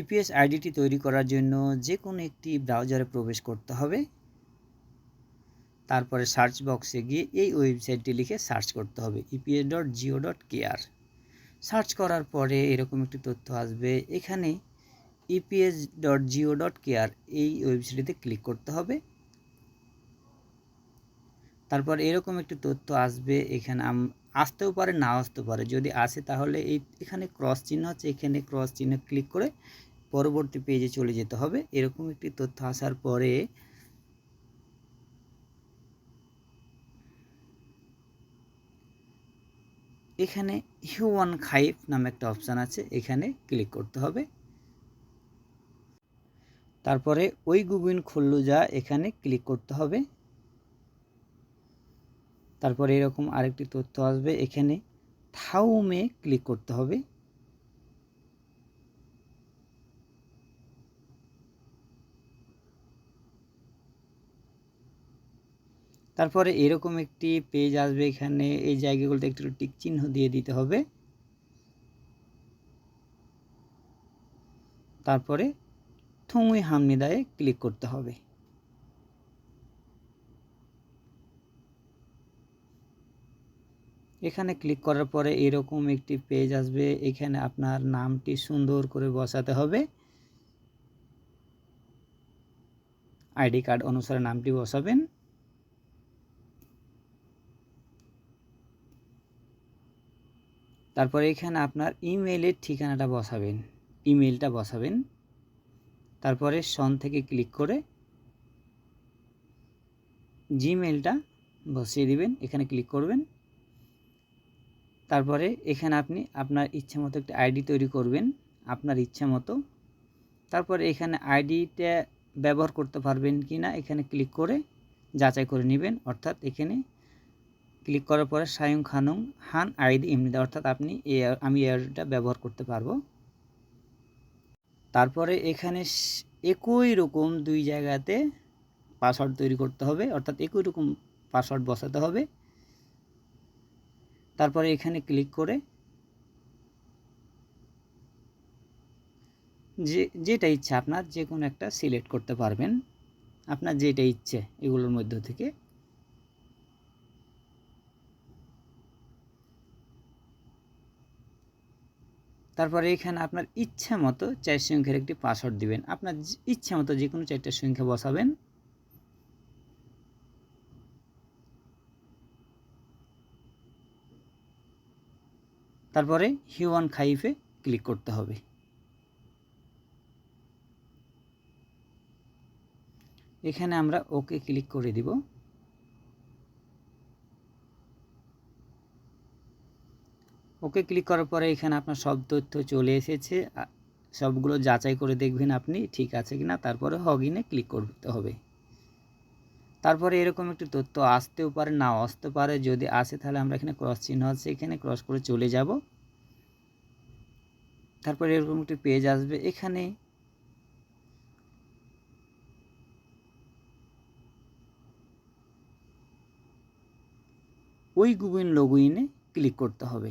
EPS আইডিটি তৈরি করার জন্য যে কোনো একটি ব্রাউজারে প্রবেশ করতে হবে। তারপরে সার্চ বক্সে গিয়ে এই ওয়েবসাইটটি লিখে সার্চ করতে হবে EPS dot geo dot care search করার পরে এরকম একটি তথ্য আসবে, এখানে EPS dot geo dot care এই ওয়েবসাইটটিতে ক্লিক করতে হবে। তারপর এরকম একটি তথ্য আসবে, এখানে আসতেও পারে না আসতেও পারে। যদি আসে তাহলে এই, এখানে ক্রস চিহ্ন আছে, এখানে ক্রস চিহ্ন ক্লিক করে পরবর্তী পেজে চলে যেতে হবে। এরকম একটি তথ্য আসার পরে এখানে হিউয়ান খাইফ নামে একটা অপশান আছে, এখানে ক্লিক করতে হবে। তারপরে ওই গুগুইন খুললু যা এখানে ক্লিক করতে হবে। তারপরে এরকম আরেকটি তথ্য আসবে, এখানে থাউমে ক্লিক করতে হবে। তারপরে এরকম একটি পেজ আসবে, এখানে এই জায়গাগুলোতে একটু টিক চিহ্ন দিয়ে দিতে হবে। তারপরে থুঙুই হামনিদায়ে ক্লিক করতে হবে। এখানে ক্লিক করার পরে এরকম একটি পেজ আসবে। এখানে আপনার নামটি সুন্দর করে বসাতে হবে। আইডি কার্ড অনুসারে নামটি বসাবেন। তারপরে এখানে আপনার ইমেইলের ঠিকানাটা বসাবেন। ইমেইলটা বসাবেন। তারপরে সন থেকে ক্লিক করে জিমেলটা বসিয়ে দিবেন। এখানে ক্লিক করবেন। তারপরে এখানে আপনি আপনার ইচ্ছা মতো একটা আইডি তৈরি করবেন, আপনার ইচ্ছা মতো। তারপরে এখানে আইডিটা ব্যবহার করতে পারবেন কি না এখানে ক্লিক করে যাচাই করে নেবেন। অর্থাৎ এখানে ক্লিক করার পরে সায়ং খানুং হান আইডি এমনিতে অর্থাৎ আপনি এ আমি এয়ারটা ব্যবহার করতে পারব। তারপরে এখানে একই রকম দুই জায়গাতে পাসওয়ার্ড তৈরি করতে হবে, অর্থাৎ একই রকম পাসওয়ার্ড বসাতে হবে। তারপরে এখানে ক্লিক করে যে, যেটা ইচ্ছা আপনার যে কোনো একটা সিলেক্ট করতে পারবেন। আপনার যেটা ইচ্ছে এগুলোর মধ্য থেকে। তারপরে এখানে আপনার ইচ্ছা মতো চার সংখ্যার একটি পাসওয়ার্ড দিবেন। আপনার ইচ্ছা মতো যে কোনো চারটা সংখ্যা বসাবেন। তারপরে হিউয়ান খাইফে ক্লিক করতে হবে। এখানে আমরা ওকে ক্লিক করে দিব। ওকে ক্লিক করার পরে এখানে আপনার সব তথ্য চলে এসেছে। সবগুলো যাচাই করে দেখবেন আপনি ঠিক আছে কি না তারপরে হগিনে ক্লিক করতে হবে। তারপরে এরকম একটি তথ্য আসতেও পারে না আসতে পারে। যদি আসে, তাহলে আমরা এখানে ক্রস চিহ্ন আছে এখানে ক্রস করে চলে যাব। তারপরে এরকম একটি পেজ আসবে, এখানে ওই গুগল গুগিন লগইনে ক্লিক করতে হবে।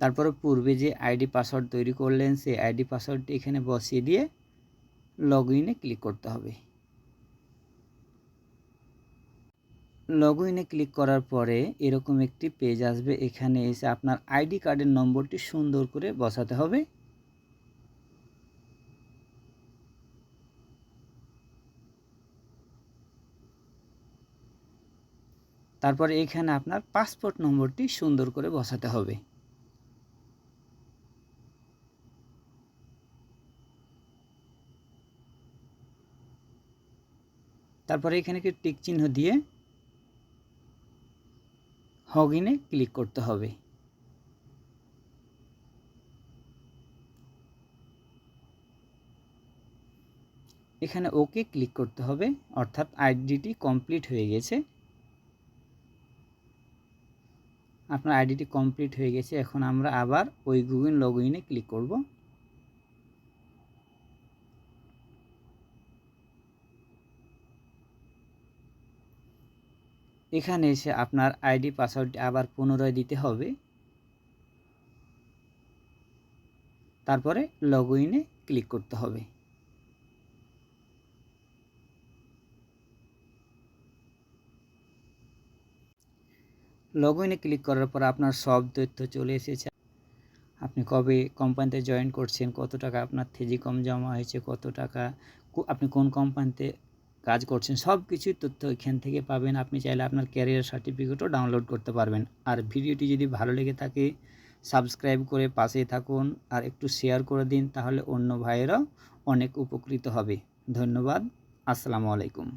তারপরে পূর্বে যে আইডি পাসওয়ার্ড তৈরি করলেন, সেই আইডি পাসওয়ার্ডটি এখানে বসিয়ে দিয়ে লগ ইনে ক্লিক করতে হবে। লগ ইনে ক্লিক করার পরে এরকম একটি পেজ আসবে। এখানে এসে আপনার আইডি কার্ডের নম্বরটি সুন্দর করে বসাতে হবে। তারপরে এখানে আপনার পাসপোর্ট নম্বরটি সুন্দর করে বসাতে হবে। তারপরে এখানে কি টিক চিহ্ন দিয়ে হগিনে ক্লিক করতে হবে। এখানে ওকে ক্লিক করতে হবে, অর্থাৎ আইডিটি কমপ্লিট হয়ে গেছে। আপনার আইডিটি কমপ্লিট হয়ে গেছে, এখন আমরা আবার ওই গুগল লগ ইনে ক্লিক করব। এখানে এসে আপনার আইডি পাসওয়ার্ডটি আবার পুনরায় দিতে হবে। তারপরে লগ ইনে ক্লিক করতে হবে। লগ ইনে ক্লিক করার পর আপনার সব তথ্য চলে এসেছে। আপনি কবে কোম্পানিতে জয়েন করছেন, কত টাকা আপনার থেজি কম জমা হয়েছে, কত টাকা আপনি কোন কোম্পানিতে কাজ করছেন সব কিছুই তথ্য এখান থেকে পাবেন। আপনি চাইলে আপনার ক্যারিয়ার সার্টিফিকেটও ডাউনলোড করতে পারবেন। আর ভিডিওটি যদি ভালো লেগে থাকে সাবস্ক্রাইব করে পাশে থাকুন আর একটু শেয়ার করে দিন, তাহলে অন্য ভাইয়েরাও অনেক উপকৃত হবে। ধন্যবাদ, আসসালামু আলাইকুম।